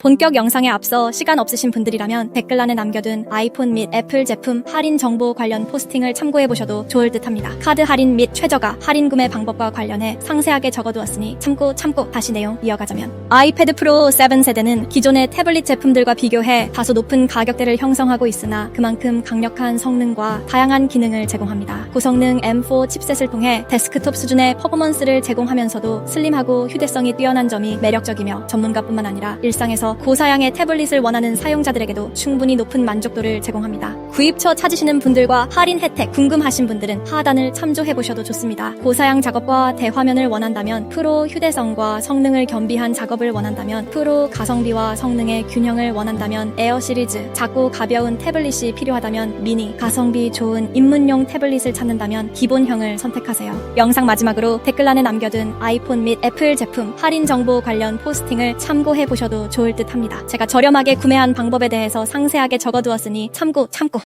본격 영상에 앞서 시간 없으신 분들이라면 댓글란에 남겨둔 아이폰 및 애플 제품 할인 정보 관련 포스팅을 참고해보셔도 좋을 듯 합니다. 카드 할인 및 최저가, 할인 구매 방법과 관련해 상세하게 적어두었으니 참고 참고 다시 내용 이어가자면 아이패드 프로 7 세대는 기존의 태블릿 제품들과 비교해 다소 높은 가격대를 형성하고 있으나 그만큼 강력한 성능과 다양한 기능을 제공합니다. 고성능 M4 칩셋을 통해 데스크톱 수준의 퍼포먼스를 제공하면서도 슬림하고 휴대성이 뛰어난 점이 매력적이며 전문가뿐만 아니라 일상에서 고사양의 태블릿을 원하는 사용자들에게도 충분히 높은 만족도를 제공합니다. 구입처 찾으시는 분들과 할인 혜택 궁금하신 분들은 하단을 참조해 보셔도 좋습니다. 고사양 작업과 대화면을 원한다면 프로 휴대성과 성능을 겸비한 작업을 원한다면 프로 가성비와 성능의 균형을 원한다면 에어 시리즈 작고 가벼운 태블릿이 필요하다면 미니 가성비 좋은 입문용 태블릿을 찾는다면 기본형을 선택하세요. 영상 마지막으로 댓글란에 남겨둔 아이폰 및 애플 제품 할인 정보 관련 포스팅을 참고해 보셔도 좋을 듯 합니다. 제가 저렴하게 구매한 방법에 대해서 상세하게 적어두었으니 참고 참고